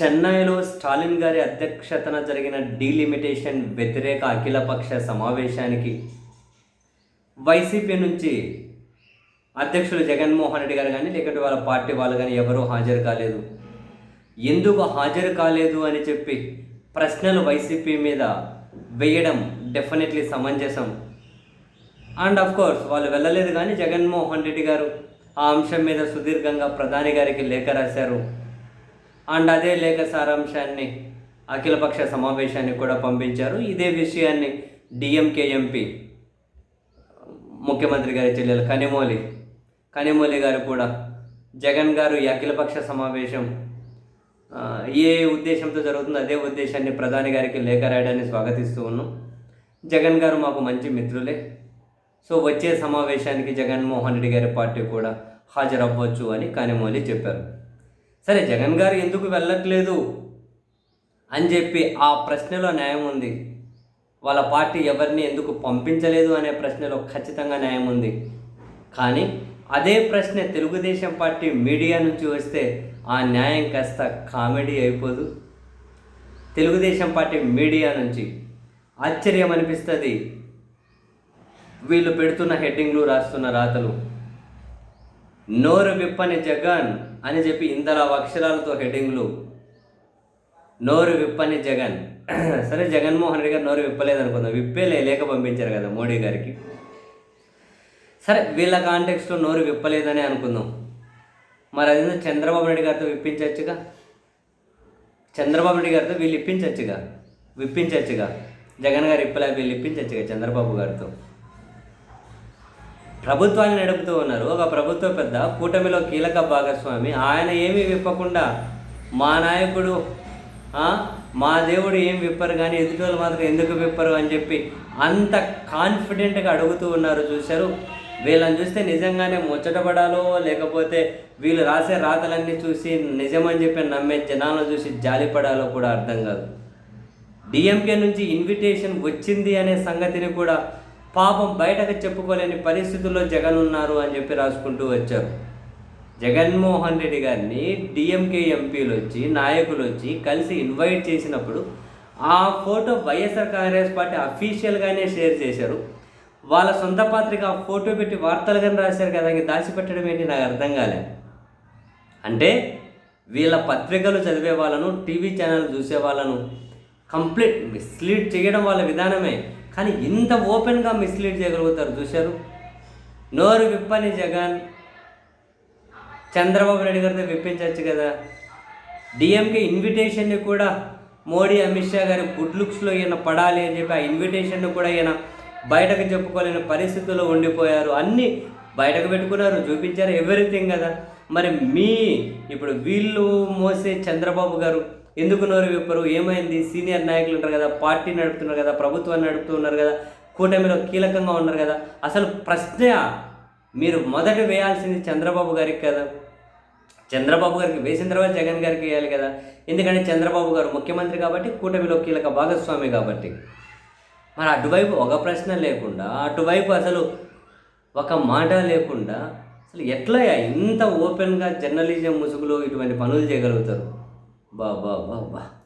చెన్నైలో స్టాలిన్ గారి అధ్యక్షతన జరిగిన డీలిమిటేషన్ వ్యతిరేక అఖిలపక్ష సమావేశానికి వైసీపీ నుంచి అధ్యక్షులు జగన్మోహన్ రెడ్డి గారు కానీ లేకపోతే వాళ్ళ పార్టీ వాళ్ళు కానీ ఎవరూ హాజరు కాలేదు. ఎందుకు హాజరు కాలేదు అని చెప్పి ప్రశ్నలు వైసీపీ మీద వేయడం డెఫినెట్లీ సమంజసం. అండ్ ఆఫ్ కోర్స్ వాళ్ళు వెళ్ళలేదు కానీ జగన్మోహన్ రెడ్డి గారు ఆ అంశం మీద సుదీర్ఘంగా ప్రధాని గారికి లేఖ రాశారు. అండ్ అదే లేఖ సారాంశాన్ని అఖిలపక్ష సమావేశానికి కూడా పంపించారు. ఇదే విషయాన్ని డిఎంకే ఎంపీ ముఖ్యమంత్రి గారి చెల్లెలు కనిమోలి కనిమోలి గారు కూడా జగన్ గారు ఈ అఖిలపక్ష సమావేశం ఏ ఉద్దేశంతో జరుగుతుందో అదే ఉద్దేశాన్ని ప్రధాని గారికి లేఖ రాయడాన్ని స్వాగతిస్తూ ఉన్నాం. జగన్ గారు మాకు మంచి మిత్రులే. సో వచ్చే సమావేశానికి జగన్మోహన్ రెడ్డి గారి పార్టీ కూడా హాజరవ్వచ్చు అని కానిమోలి చెప్పారు. సరే జగన్ గారు ఎందుకు వెళ్ళట్లేదు? అని చెప్పి ఆ ప్రశ్నలో న్యాయం ఉంది. వాళ్ళ పార్టీ ఎవరిని ఎందుకు పంపించలేదు అనే ప్రశ్నలో ఖచ్చితంగా న్యాయం ఉంది. కానీ అదే ప్రశ్న తెలుగుదేశం పార్టీ మీడియా నుంచి వస్తే ఆ న్యాయం కాస్త కామెడీ అయిపోదు. తెలుగుదేశం పార్టీ మీడియా నుంచి ఆశ్చర్యం అనిపిస్తుంది. వీళ్ళు పెడుతున్న హెడ్డింగ్లు రాస్తున్న రాతలు. నోరు విప్పని జగన్ అని చెప్పి ఇంతలా అక్షరాలతో హెడ్డింగ్లు. నోరు విప్పని జగన్. సరే జగన్మోహన్ రెడ్డి గారు నోరు విప్పలేదు అనుకుందాం విప్పేలే లేక పంపించారు కదా మోడీ గారికి. సరే వీళ్ళ కాంటెక్స్లో నోరు విప్పలేదని అనుకుందాం. మరి అదేందో చంద్రబాబు నాయుడు గారితో విప్పించవచ్చుగా చంద్రబాబు నాయుడు గారితో వీళ్ళు ఇప్పించవచ్చుగా విప్పించవచ్చుగా జగన్ గారు ఇప్పలే వీళ్ళు ఇప్పించవచ్చుగా చంద్రబాబు గారితో? ప్రభుత్వాన్ని నడుపుతూ ఉన్నారు. ఒక ప్రభుత్వ పెద్ద కూటమిలో కీలక భాగస్వామి. ఆయన ఏమీ విప్పకుండా మా నాయకుడు మా దేవుడు ఏం విప్పరు కానీ ఎదుటోళ్ళు మాత్రం ఎందుకు విప్పరు అని చెప్పి అంత కాన్ఫిడెంట్గా అడుగుతూ ఉన్నారు చూశారు. వీళ్ళని చూస్తే నిజంగానే ముచ్చటపడాలో లేకపోతే వీళ్ళు రాసే రాతలన్నీ చూసి నిజమని చెప్పి నమ్మే జనాలను చూసి జాలిపడాలో కూడా అర్థం కాదు. డిఎంకే నుంచి ఇన్విటేషన్ వచ్చింది అనే సంగతిని కూడా పాపం బయటకు చెప్పుకోలేని పరిస్థితుల్లో జగన్ ఉన్నారు అని చెప్పి రాసుకుంటూ వచ్చారు. జగన్మోహన్ రెడ్డి గారిని డిఎంకే ఎంపీలు వచ్చి నాయకులు వచ్చి కలిసి ఇన్వైట్ చేసినప్పుడు ఆ ఫోటో వైఎస్ఆర్ కాంగ్రెస్ పార్టీ అఫీషియల్గానే షేర్ చేశారు. వాళ్ళ సొంత పాత్రిక ఆ ఫోటో పెట్టి వార్తలు కానీ రాశారు కదా ఇంక దాచిపెట్టడం ఏంటి నాకు అర్థం కాలే. అంటే వీళ్ళ పత్రికలు చదివే వాళ్ళను టీవీ ఛానల్ చూసే వాళ్ళను కంప్లీట్ మిస్లీడ్ చేయడం వాళ్ళ విధానమే. కానీ ఇంత ఓపెన్గా మిస్లీడ్ చేయగలుగుతారు చూశారు? నోరు విప్పని జగన్ చంద్రబాబు నాయుడు గారితో విప్పించవచ్చు కదా? డిఎంకే ఇన్విటేషన్ని కూడా మోడీ అమిత్ షా గారి గుడ్ లుక్స్లో ఈయన పడాలి అని చెప్పి ఆ ఇన్విటేషన్ను కూడా ఈయన బయటకు చెప్పుకోలేని పరిస్థితుల్లో ఉండిపోయారు. అన్నీ బయటకు పెట్టుకున్నారు చూపించారు ఎవ్రీథింగ్ కదా? మరి మీ ఇప్పుడు వీళ్ళు మోసే చంద్రబాబు గారు ఎందుకు నోరు విప్పరు? ఏమైంది? సీనియర్ నాయకులు ఉంటారు కదా పార్టీ నడుపుతున్నారు కదా ప్రభుత్వాన్ని నడుపుతూ ఉన్నారు కదా కూటమిలో కీలకంగా ఉన్నారు కదా. అసలు ప్రశ్న మీరు మొదట వేయాల్సింది చంద్రబాబు గారికి కదా. చంద్రబాబు గారికి వేసిన తర్వాత జగన్ గారికి వేయాలి కదా. ఎందుకంటే చంద్రబాబు గారు ముఖ్యమంత్రి కాబట్టి కూటమిలో కీలక భాగస్వామి కాబట్టి. మరి అటువైపు ఒక ప్రశ్న లేకుండా అటువైపు అసలు ఒక మాట లేకుండా అసలు ఎట్లా ఇంత ఓపెన్గా జర్నలిజం ముసుగులో ఇటువంటి పనులు చేయగలుగుతారు? 不不不不。